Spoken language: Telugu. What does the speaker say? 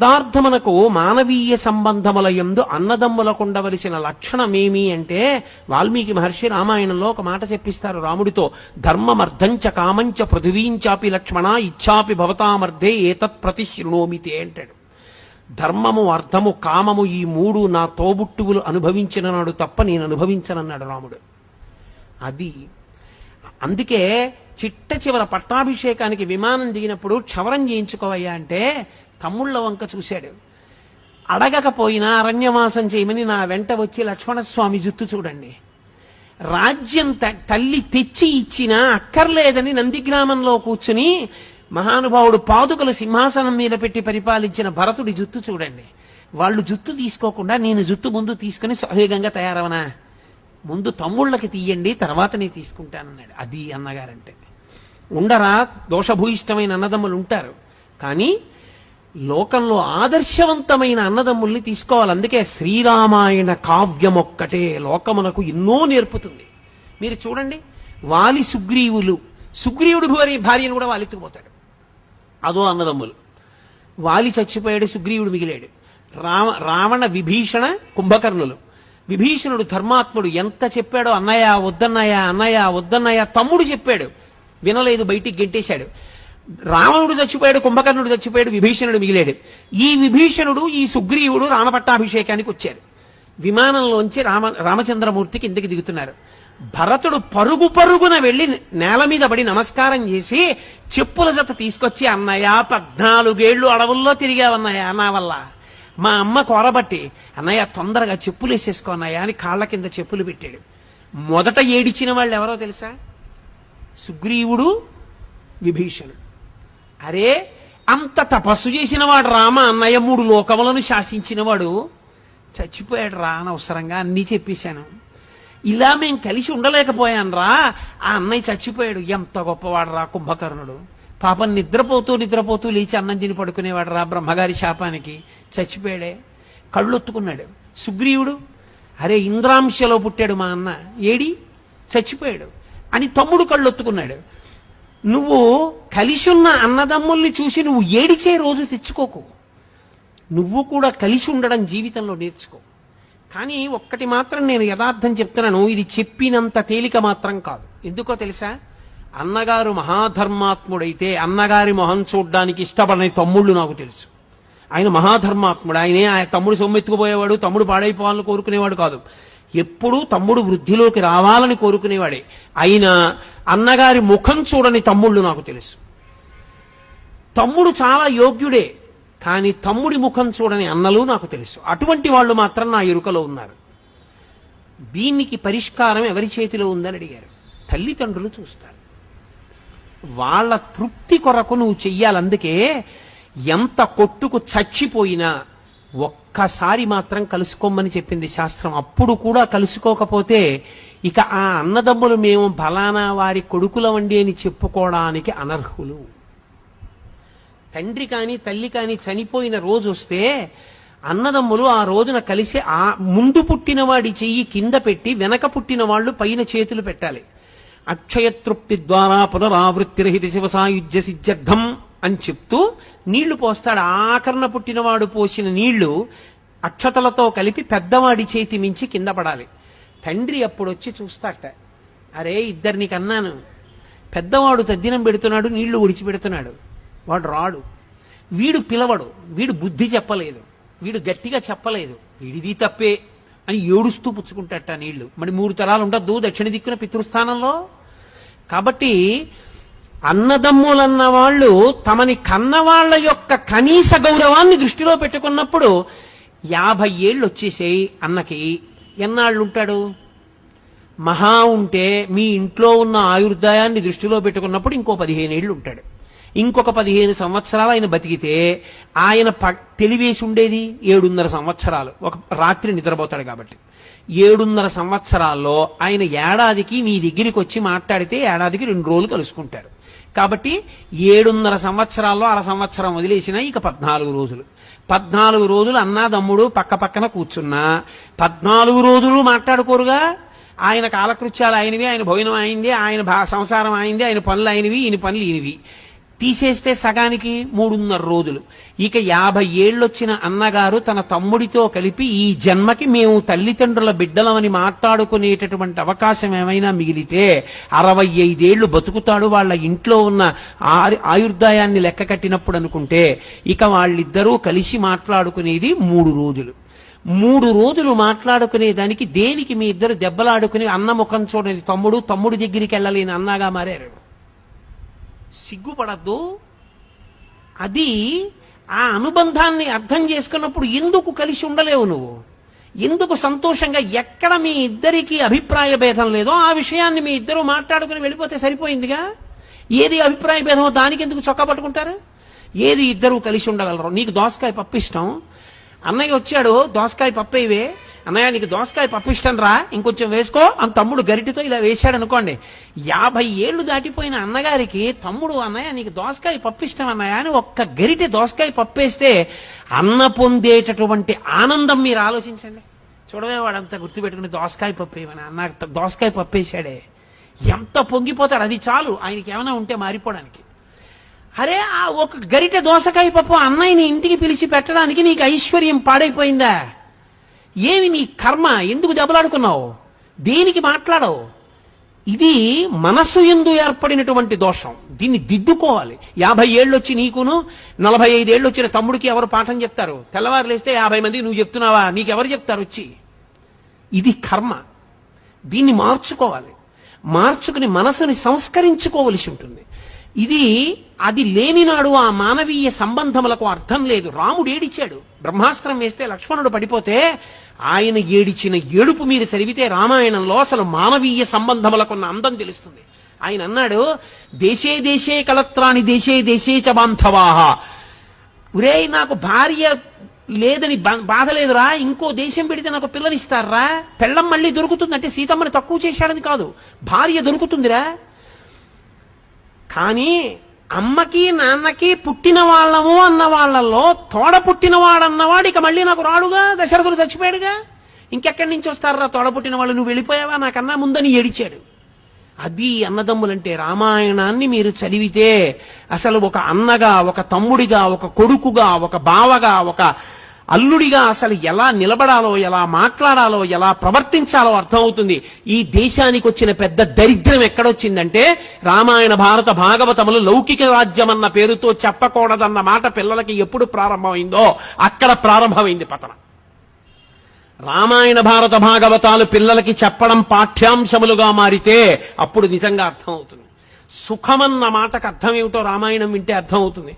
యథార్థమునకు మానవీయ సంబంధముల యందు అన్నదమ్ములకుండవలసిన లక్షణమేమి అంటే వాల్మీకి మహర్షి రామాయణంలో ఒక మాట చెప్పిస్తారు రాముడితో ధర్మమర్ధంచ కామంచ పృథివీంచాపి లక్ష్మణ ఇచ్చాపి భవతామర్ధే ఏతత్ ప్రతిశృణోమితే అంటాడు. ధర్మము అర్థము కామము ఈ మూడు నా తోబుట్టువులు అనుభవించిన నాడు తప్ప నేను అనుభవించనన్నాడు రాముడు. అది అందుకే చిట్ట చివర పట్టాభిషేకానికి విమానం దిగినప్పుడు క్షవరం చేయించుకోవయ్యా అంటే తమ్ముళ్ళ వంక చూశాడు. అడగకపోయినా అరణ్యవాసం చేయమని నా వెంట వచ్చి లక్ష్మణస్వామి జుత్తు చూడండి. రాజ్యం త- తల్లి తెచ్చి ఇచ్చినా అక్కర్లేదని నందిగ్రామంలో కూర్చుని మహానుభావుడు పాదుకలు సింహాసనం మీద పెట్టి పరిపాలించిన భరతుడి జుత్తు చూడండి. వాళ్ళు జుత్తు తీసుకోకుండా నేను జుత్తు ముందు తీసుకుని సహేగంగా తయారవనా? ముందు తమ్ముళ్ళకి తీయండి తర్వాత నేను తీసుకుంటానన్నాడు. అది అన్నగారంటే. ఉండరా దోషభూయిష్టమైన అన్నదమ్ములు ఉంటారు. కానీ లోకంలో ఆదర్శవంతమైన అన్నదమ్ముల్ని తీసుకోవాలి. అందుకే శ్రీరామాయణ కావ్యం ఒక్కటే లోకమునకు ఎన్నో నేర్పుతుంది. మీరు చూడండి వాలి సుగ్రీవులు సుగ్రీవుడు భార్య భార్యను కూడా వాలెత్తుకుపోతాడు అదో అన్నదమ్ములు. వాలి చచ్చిపోయాడు సుగ్రీవుడు మిగిలాడు. రామ రావణ విభీషణ కుంభకర్ణులు. విభీషణుడు ధర్మాత్ముడు ఎంత చెప్పాడో అన్నయ్య వద్దన్నయ్య అన్నయ్య వద్దన్నయ్య తమ్ముడు చెప్పాడు. వినలేదు బయటికి గెంటేశాడు. రావణుడు చచ్చిపోయాడు కుంభకర్ణుడు చచ్చిపోయాడు విభీషణుడు మిగిలాడు. ఈ విభీషణుడు ఈ సుగ్రీవుడు రామపట్టాభిషేకానికి వచ్చారు. విమానంలోంచి రామ రామచంద్రమూర్తి కిందకి దిగుతున్నారు. భరతుడు పరుగు పరుగున వెళ్ళి నేల మీద పడి నమస్కారం చేసి చెప్పుల జత తీసుకొచ్చి అన్నయ్య పద్నాలుగేళ్ళు అడవుల్లో తిరిగావన్నయ్య నా వల్ల. మా అమ్మ కోరబట్టి అన్నయ్య తొందరగా చెప్పులు వేసేసుకో అన్నయ్య అని కాళ్ళ కింద చెప్పులు పెట్టాడు. మొదట ఏడిచిన వాళ్ళు ఎవరో తెలుసా? సుగ్రీవుడు విభీషణుడు. అరే అంత తపస్సు చేసిన వాడు రామ అన్నయ్య మూడు లోకములను శాసించినవాడు చచ్చిపోయాడు రా అనవసరంగా అన్నీ చెప్పేశాను. ఇలా మేము కలిసి ఉండలేకపోయాను రా. ఆ అన్నయ్య చచ్చిపోయాడు. ఎంత గొప్పవాడు రా కుంభకర్ణుడు. పాపం నిద్రపోతూ నిద్రపోతూ లేచి అన్నం తిని పడుకునేవాడు రా బ్రహ్మగారి శాపానికి. చచ్చిపోయాడే. కళ్ళొత్తుకున్నాడు. సుగ్రీవుడు అరే ఇంద్రాంశలో పుట్టాడు మా అన్న. ఏడి? చచ్చిపోయాడు. అని తమ్ముడు కళ్ళొత్తుకున్నాడు. నువ్వు కలిసి ఉన్న అన్నదమ్ముల్ని చూసి నువ్వు ఏడిచే రోజు తెచ్చుకోకు. నువ్వు కూడా కలిసి ఉండడం జీవితంలో నేర్చుకో. కానీ ఒక్కటి మాత్రం నేను యథార్థం చెప్తున్నాను ఇది చెప్పినంత తేలిక మాత్రం కాదు. ఎందుకో తెలుసా? అన్నగారు మహాధర్మాత్ముడైతే అన్నగారి మొహం చూడడానికి ఇష్టపడని తమ్ముళ్ళు నాకు తెలుసు. ఆయన మహాధర్మాత్ముడు. ఆయనే ఆయన తమ్ముడు సొమ్మెత్తుకుపోయేవాడు తమ్ముడు పాడైపోవాలని కోరుకునేవాడు కాదు. ఎప్పుడూ తమ్ముడు వృద్ధిలోకి రావాలని కోరుకునేవాడే. అయినా అన్నగారి ముఖం చూడని తమ్ముళ్ళు నాకు తెలుసు. తమ్ముడు చాలా యోగ్యుడే కానీ తమ్ముడి ముఖం చూడని అన్నలు నాకు తెలుసు. అటువంటి వాళ్ళు మాత్రం నా ఎరుకలో ఉన్నారు. దీనికి పరిష్కారం ఎవరి చేతిలో ఉందని అడిగారు. తల్లిదండ్రులు చూస్తారు. వాళ్ళ తృప్తి కొరకు నువ్వు చెయ్యాలందుకే ఎంత కొట్టుకు చచ్చిపోయినా ఒక్కసారి మాత్రం కలుసుకోమని చెప్పింది శాస్త్రం. అప్పుడు కూడా కలుసుకోకపోతే ఇక ఆ అన్నదమ్ములు మేము బలానా వారి కొడుకుల వండి అని చెప్పుకోవడానికి అనర్హులు. తండ్రి కానీ తల్లి కానీ చనిపోయిన రోజు వస్తే అన్నదమ్ములు ఆ రోజున కలిసి ఆ ముందు పుట్టిన వాడి చెయ్యి కింద పెట్టి వెనక పుట్టిన వాళ్ళు పైన చేతులు పెట్టాలి. అక్షయతృప్తి ద్వారా పునరావృత్తిరహిత శివ సాయుధ్య సిద్ధ్యర్థం అని చెప్తూ నీళ్ళు పోస్తాడు. ఆకరణ పుట్టినవాడు పోసిన నీళ్ళు అక్షతలతో కలిపి పెద్దవాడి చేతి మించి కింద పడాలి. తండ్రి అప్పుడు వచ్చి చూస్తాట. అరే ఇద్దరిని కన్నాను. పెద్దవాడు తద్దినం పెడుతున్నాడు నీళ్ళు ఒడిచిపెడుతున్నాడు. వాడు రాడు. వీడు పిలవడు. వీడు బుద్ధి చెప్పలేదు. వీడు గట్టిగా చెప్పలేదు. వీడిది తప్పే అని ఏడుస్తూ పుచ్చుకుంటాట నీళ్ళు. మరి మూడు తరాలు ఉండద్దు దక్షిణ దిక్కున పితృస్థానంలో. కాబట్టి అన్నదమ్ములన్న వాళ్ళు తమని కన్నవాళ్ళ యొక్క కనీస గౌరవాన్ని దృష్టిలో పెట్టుకున్నప్పుడు యాభై ఏళ్ళు వచ్చేసేయి అన్నకి. ఎన్నాళ్ళు ఉంటాడు మహా ఉంటే మీ ఇంట్లో ఉన్న ఆయుర్దాయాన్ని దృష్టిలో పెట్టుకున్నప్పుడు ఇంకో పదిహేను ఏళ్ళు ఉంటాడు ఇంకొక పదిహేను సంవత్సరాలు ఆయన బతికితే ఆయన ప- తెలివేసి ఉండేది ఏడున్నర సంవత్సరాలు. ఒక రాత్రి నిద్రపోతాడు కాబట్టి. ఏడున్నర సంవత్సరాల్లో ఆయన ఏడాదికి మీ దగ్గరికి వచ్చి మాట్లాడితే ఏడాదికి రెండు రోజులు కలుసుకుంటారు. కాబట్టి ఏడున్నర సంవత్సరాల్లో అర సంవత్సరం వదిలేసిన ఇక పద్నాలుగు రోజులు. పద్నాలుగు రోజులు అన్నాదమ్ముడు పక్క పక్కన కూర్చున్నా. పద్నాలుగు రోజులు మాట్లాడుకోరుగా. ఆయన కాలకృత్యాలు ఆయనవి ఆయన భోజనం అయింది ఆయన భా- సంసారం అయింది ఆయన పనులు అయినవి ఈయన పనులు ఈయనవి. తీసేస్తే సగానికి మూడున్నర రోజులు. ఇక యాభై ఏళ్ళొచ్చిన అన్నగారు తన తమ్ముడితో కలిపి ఈ జన్మకి మేము తల్లిదండ్రుల బిడ్డలమని మాట్లాడుకునేటటువంటి అవకాశం ఏమైనా మిగిలితే అరవై ఐదేళ్ళు బతుకుతాడు వాళ్ళ ఇంట్లో ఉన్న ఆ- ఆయుర్దాయాన్ని లెక్క కట్టినప్పుడు అనుకుంటే ఇక వాళ్ళిద్దరూ కలిసి మాట్లాడుకునేది మూడు రోజులు. మూడు రోజులు మాట్లాడుకునే దానికి దేనికి మీ ఇద్దరు దెబ్బలాడుకుని అన్న ముఖం చూడని తమ్ముడు తమ్ముడి దగ్గరికి వెళ్ళలేని అన్నగా మారారు. సిగ్గుపడద్దు. అది ఆ అనుబంధాన్ని అర్థం చేసుకున్నప్పుడు ఎందుకు కలిసి ఉండలేవు నువ్వు? ఎందుకు సంతోషంగా ఎక్కడ మీ ఇద్దరికి అభిప్రాయ భేదం లేదో ఆ విషయాన్ని మీ ఇద్దరు మాట్లాడుకుని వెళ్ళిపోతే సరిపోయిందిగా? ఏది అభిప్రాయ భేదమో దానికి ఎందుకు చొక్కా పట్టుకుంటారు? ఏది ఇద్దరు కలిసి ఉండగలరు? నీకు దోసకాయ పప్పు ఇష్టం. అన్నయ్య వచ్చాడు దోసకాయ పప్పు ఇవే అన్నయ్య నీకు దోసకాయ పప్పు ఇష్టం రా. ఇంకొంచెం వేసుకో. అని తమ్ముడు గరిటితో ఇలా వేశాడు అనుకోండి. యాభై ఏళ్ళు దాటిపోయిన అన్నగారికి తమ్ముడు అన్నయ్య నీకు దోసకాయ పప్పు ఇష్టం అన్నయ్య అని ఒక్క గరిటె దోసకాయ పప్పు వేస్తే అన్న పొందేటటువంటి ఆనందం మీరు ఆలోచించండి. చూడమే వాడంతా గుర్తుపెట్టుకుని దోసకాయ పప్పు ఏమని అన్న దోసకాయ పప్పు ఎంత పొంగిపోతాడు అది చాలు. ఆయనకి ఏమైనా ఉంటే మారిపోవడానికి. అరే ఆ ఒక గరిటె దోసకాయ పప్పు అన్నయ్యని ఇంటికి పిలిచి పెట్టడానికి నీకు ఐశ్వర్యం పాడైపోయిందా? ఏమి నీ కర్మ? ఎందుకు దెబ్బలాడుకున్నావు? దేనికి మాట్లాడవు? ఇది మనసు ఎందు ఏర్పడినటువంటి దోషం. దీన్ని దిద్దుకోవాలి. యాభై ఏళ్ళు వచ్చి నీకును నలభై ఐదేళ్ళు వచ్చిన తమ్ముడికి ఎవరు పాఠం చెప్తారు? తెల్లవారు లేస్తే యాభై మంది నువ్వు చెప్తున్నావా? నీకెవరు చెప్తారు వచ్చి? ఇది కర్మ. దీన్ని మార్చుకోవాలి. మార్చుకుని మనసుని సంస్కరించుకోవలసి ఉంటుంది. ఇది అది లేనినాడు ఆ మానవీయ సంబంధములకు అర్థం లేదు. రాముడు ఏడిచాడు. బ్రహ్మాస్త్రం వేస్తే లక్ష్మణుడు పడిపోతే ఆయన ఏడిచిన ఏడుపు మీరు చదివితే రామాయణంలో అసలు మానవీయ సంబంధములకున్న అందం తెలుస్తుంది. ఆయన అన్నాడు దేశే దేశే కలత్రాని దేశే దేశే చ బాంధవాహ ఉరే నాకు భార్య లేదని బా- బాధ లేదురా. ఇంకో దేశం పెడితే నాకు పిల్లనిస్తారా? పెళ్ళం మళ్ళీ దొరుకుతుందంటే సీతమ్మని తక్కువ చేశాడని కాదు. భార్య దొరుకుతుందిరా. కానీ అమ్మకి నాన్నకి పుట్టిన వాళ్ళము అన్న వాళ్ళల్లో తోడ పుట్టినవాడన్నవాడు ఇక మళ్ళీ నాకు రాడుగా? దశరథుడు చచ్చిపోయాడుగా? ఇంకెక్కడి నుంచి వస్తారా తోడ పుట్టిన వాళ్ళు నువ్వు వెళ్ళిపోయావా? నాకన్నా ముందని ఏడిచాడు. అది అన్నదమ్ములంటే రామాయణాన్ని మీరు చదివితే అసలు ఒక అన్నగా ఒక తమ్ముడిగా ఒక కొడుకుగా ఒక బావగా ఒక అల్లుడిగా అసలు ఎలా నిలబడాలో ఎలా మాట్లాడాలో ఎలా ప్రవర్తించాలో అర్థమవుతుంది. ఈ దేశానికి వచ్చిన పెద్ద దరిద్రం ఎక్కడొచ్చిందంటే రామాయణ భారత భాగవతములు లౌకిక రాజ్యం అన్న పేరుతో చెప్పకూడదన్న మాట పిల్లలకి ఎప్పుడు ప్రారంభమైందో అక్కడ ప్రారంభమైంది పతనం. రామాయణ భారత భాగవతాలు పిల్లలకి చెప్పడం పాఠ్యాంశములుగా మారితే అప్పుడు నిజంగా అర్థమవుతుంది. సుఖమన్న మాటకు అర్థం ఏమిటో రామాయణం వింటే అర్థమవుతుంది.